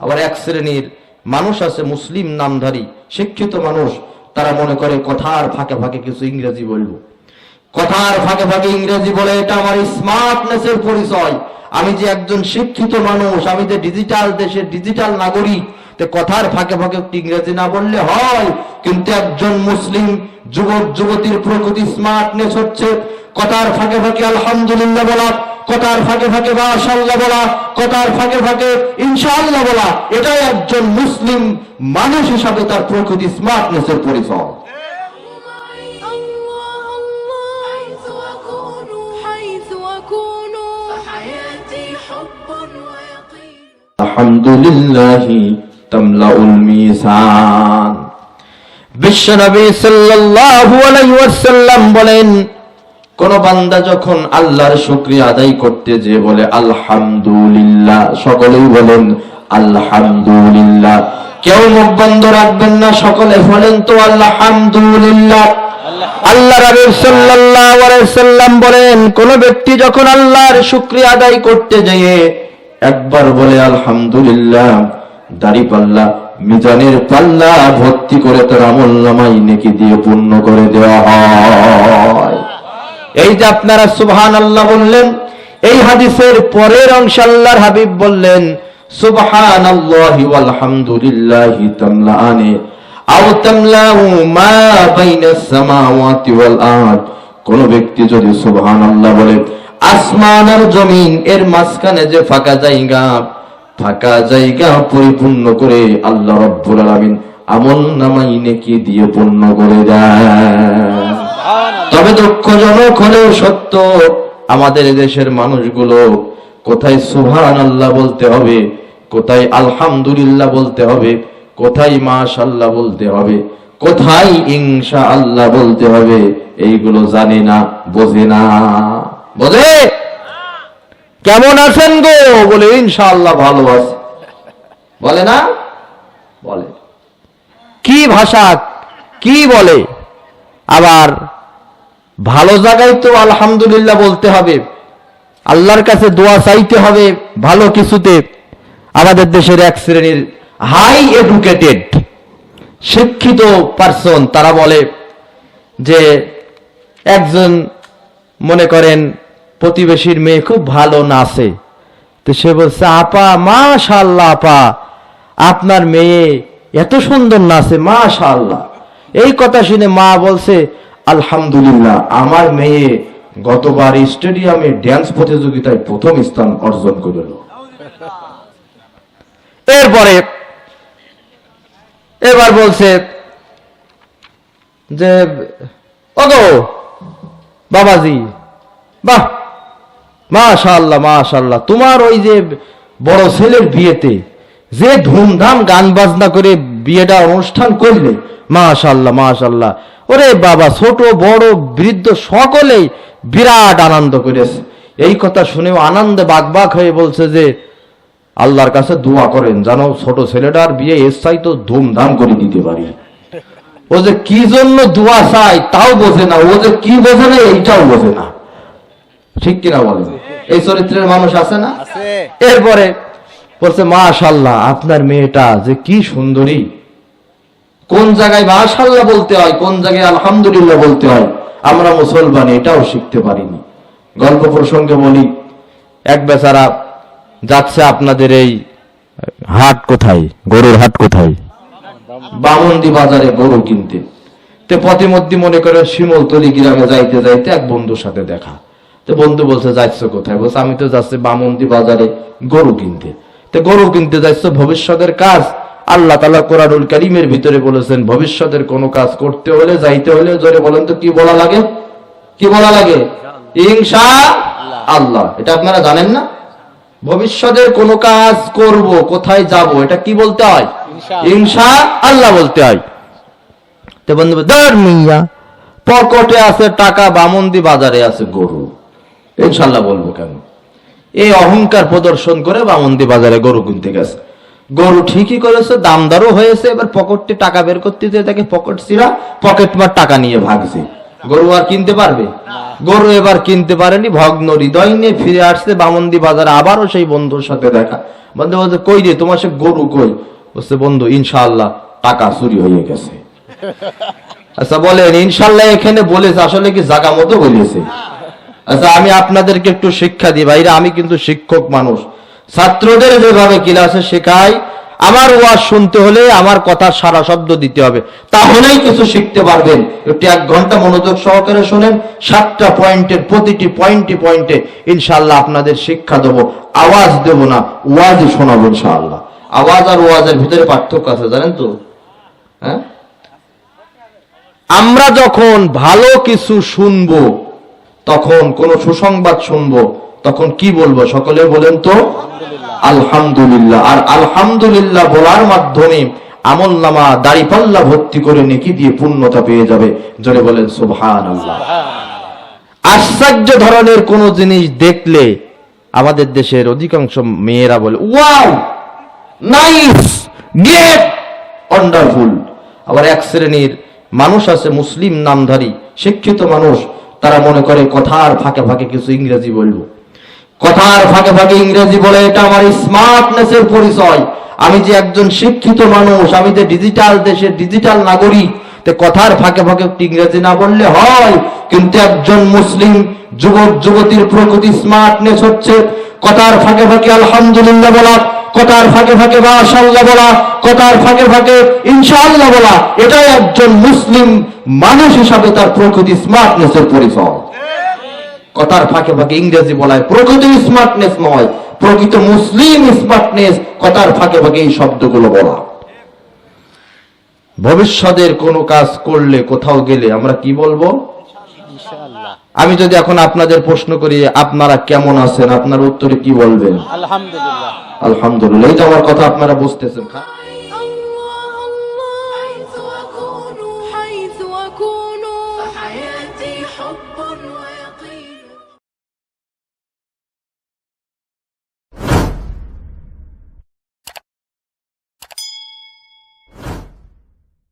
আবার এক শ্রেণির মানুষ আছে, মুসলিম নামধারী, শিক্ষিত মানুষ। তারা মনে করে, কথার ফাঁকে ফাঁকে কিছু ইংরেজি বলব। কথার ফাঁকে ফাঁকে ইংরেজি বলে, এটা আমার স্মার্টনেসের পরিচয়। আমি যে একজন শিক্ষিত মানুষ, আমি যে ডিজিটাল দেশের ডিজিটাল নাগরিক কথার ফাঁকে ফাঁকে ইংরেজি না বললে হয়। কিন্তু একজন মুসলিম যুবক, যুবতীর প্রকৃতি স্মার্টনেস হচ্ছে, কথার ফাঁকে ফাঁকে আলহামদুলিল্লাহ বলা কটার ফাঁকে ফাঁকে বা বলা কটার ফাঁকে ফাঁকে ইনশাআল্লাহ বলা এটাই একজন মুসলিম মানুষ হিসাবে তার প্রকৃতি স্মার্টনেসের পরিচয়। আলহামদুলিল্লাহি তামলাউল বিশ্বনবী বলেন কোন বান্দা যখন আল্লাহর শুকরিয়া আদায় করতে যে বলে, আলহামদুলিল্লাহ সকলেই বলেন, আলহামদুলিল্লাহ কেউ মুখ বন্ধ রাখবেন না, সকলে বলেন তো, আলহামদুলিল্লাহ আল্লাহ সাল্লাম বলেন, কোন ব্যক্তি যখন আল্লাহর শুকরিয়া আদায় করতে যায় একবার বলে, আলহামদুলিল্লাহ দাড়ি পাল্লা, মিজানের পাল্লা ভর্তি করে তার আমল নামাই নেকি দিয়ে পূর্ণ করে দেওয়া হয়। এই যে আপনারা সুবহান আল্লাহ বললেন, এই হাদিসের পরের অংশ আল্লাহর হাবিব বললেন সুবহান আল্লাহি ওয়ালহামদুলিল্লাহি তামলাআনে, আও তামলাউ মা বাইনাস সামাওয়াতি ওয়াল আরদ। কোন ব্যক্তি যদি সুবহান আল্লাহ বলে, আসমান আর জমিন এর মাঝখানে যে ফাঁকা জায়গা ফাঁকা জায়গা পরিপূর্ণ করে আল্লাহ রব্বুল আলামিন আমল নামাই নেকি দিয়ে পূর্ণ করে দেয়। তবে দুঃখজনক হলেও সত্য, আমাদের দেশের মানুষগুলো কোথায় সুহান আল্লাহ বলতে হবে, কোথায় আলহামদুলিল্লাহ বলতে হবে, কোথায় মাশাল্লাহ বলতে হবে, কোথায় ইনশা আল্লাহ বলতে হবে, এইগুলো জানে না, বোঝে না। বোঝে? কেমন আছেন গো? বলে ইনশাআল্লাহ ভালো আছে। বলে না? বলে। কি ভাষা? কি বলে? আবার ভালো জায়গায় তো আলহামদুলিল্লাহ বলতে হবে। আল্লাহর কাছে দোয়া চাইতে হবে ভালো কিছুতে। আমাদের দেশের এক শ্রেণির হাই এডুকেটেড শিক্ষিত পার্সন তারা বলে যে, একজন মনে করেন প্রতিবেশীর মেয়ে খুব ভালো নাচে। তো সে বলছে, আপা মাশাল্লাহ আপা, আপনার মেয়ে এত সুন্দর নাচে মাশাল্লাহ এই কথা শুনে মা বলছে আলহামদুলিল্লাহ, আমার মেয়ে গতবার স্টেডিয়ামে ড্যান্স প্রতিযোগিতায় প্রথম স্থান অর্জন করল। এরপরে, এবার বলছে যে, ওগো, বাবাজি, বাহ মাশাল্লাহ মাশাল্লাহ তোমার ওই যে বড় ছেলের বিয়েতে যে ধুমধাম গান বাজনা করে বিয়েটা অনুষ্ঠান করলে মাশাল্লাহ মাশাল্লাহ ওরে বাবা ছোট বড় বৃদ্ধ সকলেই বিরাট আনন্দ করেছে। এই কথা শুনেও আনন্দে বাগবাগ হয়ে বলছে যে আল্লাহর কাছে দোয়া করেন জানো ছোট ছেলেটার বিয়ে এর চাই তো ধুমধাম করে দিতে পারি। ও যে কি জন্য দোয়া চাই তাও বোঝে না ও যে কি বোঝে না এইটাও বোঝে না। ঠিক কিনা বলেন? এই চরিত্রের মানুষ আছে না? এরপরে বলছে মাশাল্লাহ আপনার মেয়েটা যে কি সুন্দরী কোন জায়গায় মাশাল্লাহ বলতে হয়, কোন জায়গায় আলহামদুলিল্লাহ বলতে হয়, আমরা মুসলমান এটাও শিখতে পারিনি। গল্প প্রসঙ্গে বলি, এক বেচারা যাচ্ছে আপনাদের এই হাট কোথায়, গরুর হাট কোথায়? বামন্দি বাজারে গরু কিনতে। তে পথিমধ্যে মনে করে শিমলতলি গ্রামে যাইতে যাইতে এক বন্ধুর সাথে দেখা। তো বন্ধু বলছে যাচ্ছ কোথায়? বলছে, আমি তো যাচ্ছি বামন্দি বাজারে গরু কিনতে। তো গরু কিনতে যাচ্ছ ভবিষ্যতের কাজ আল্লাহ তালা কোরআনুল করিমের ভিতরে বলেছেন ভবিষ্যতের কোনো কাজ করতে হলে যাইতে হলে জোরে বলেন তো কি বলা লাগে? কি বলা লাগে? ইনশা আল্লাহ। এটা আপনারা জানেন না? ভবিষ্যতের কোন কাজ করব কোথায় যাব এটা কি বলতে হয়? ইনশা আল্লাহ বলতে হয়। তো বন্ধু মিয়া পকেটে আছে টাকা বামন্দি বাজারে আছে গরু। ইনশাল্লাহ বলব কেন? এই অহংকার প্রদর্শন করে বামন্দি বাজারে গরু কিনতে গেছে। গরু ঠিকই করেছে, দামদারও হয়েছে, এবার পকেটে টাকা বের করতে তাকে পকেট ছিঁড়া পকেট মার টাকা নিয়ে ভাগছে। গরু আর কিনতে পারবে? গরু এবার কিনতে পারেনি, ভগ্ন হৃদয় নিয়ে ফিরে আসছে বামন্দি বাজারে, আবারও সেই বন্ধুর সাথে দেখা। বন্ধু বলছে, কই রে, তোমার সে গরু কই? বলছে, বন্ধু, ইনশাআল্লাহ টাকা চুরি হয়ে গেছে। আচ্ছা বলেন ইনশাল্লাহ এখানে বলেছে, আসলে কি জাগা মতো বলেছে? আচ্ছা আমি আপনাদেরকে একটু শিক্ষা দিই, ভাইরা, আমি কিন্তু শিক্ষক মানুষ। ছাত্রদের যেভাবে ক্লাসে শেখাই আমার ওয়াজ শুনতে হলে আমার কথার সারা শব্দ দিতে হবে। তাহলেই কিছু শিখতে পারবেন। একটু এক ঘণ্টা মনোযোগ সহকারে শোনেন, সাতটা পয়েন্টের প্রতিটি পয়েন্টে পয়েন্টে ইনশাল্লাহ আপনাদের শিক্ষা দেবো। আওয়াজ দেব না ওয়াজই শোনাবো ইনশাআল্লাহ। আওয়াজ আর ওয়াজের ভিতরে পার্থক্য আছে, জানেন তো? হ্যাঁ? আমরা যখন ভালো কিছু শুনব, তখন কোন সুসংবাদ শুনব তখন কি বলব? সকলে বলেন তো? আলহামদুলিল্লাহ। আর আলহামদুলিল্লাহ বলার মাধ্যমে আমল নামা দাড়িপাল্লা ভর্তি করে নেকি দিয়ে পূর্ণতা পেয়ে যাবে। জোরে বলেন আল্লাহ। আশ্চর্য ধরনের কোন জিনিস দেখলে আমাদের দেশের অধিকাংশ মেয়েরা বলে, ওয়াও, নাইস গ্রেট ওয়ান্ডারফুল। আবার এক শ্রেণির মানুষ আছে, মুসলিম নামধারী, শিক্ষিত মানুষ, তারা মনে করে কথার ফাঁকে ফাঁকে কিছু ইংরেজি বলব। কথার ফাঁকে ফাঁকে ইংরেজি বলে, এটা আমার স্মার্টনেসের পরিচয়। আমি যে একজন শিক্ষিত মানুষ, আমি যে ডিজিটাল দেশের ডিজিটাল নাগরিক কথার ফাঁকে ফাঁকে ইংরেজি না বললে হয়। কিন্তু একজন মুসলিম যুবক, যুবতীর প্রকৃতি স্মার্টনেস হচ্ছে, কথার ফাঁকে ফাঁকে আলহামদুলিল্লাহ বলা, কথার ফাঁকে ফাঁকে মাশাআল্লাহ বলা, কথার ফাঁকে ফাঁকে ইনশাআল্লাহ বলা। এটাই একজন মুসলিম মানুষ হিসাবে তার প্রকৃতি স্মার্টনেসের পরিচয়। কথার ফাঁকে ফাঁকে ইংরেজি বলায় প্রকৃত স্মার্টনেস নয় প্রকৃত মুসলিম স্মার্টনেস কথার ফাঁকে ফাঁকে এই শব্দগুলো বলা। ভবিষ্যতের কোনো কাজ করলে কোথাও গেলে আমরা কি বলব? আমি যদি এখন আপনাদের প্রশ্ন করি আপনারা কেমন আছেন? আপনার উত্তরে কি বলবেন? আলহামদুলিল্লাহ। আলহামদুলিল্লাহ এই তো আমার কথা আপনারা বুঝতেছেন।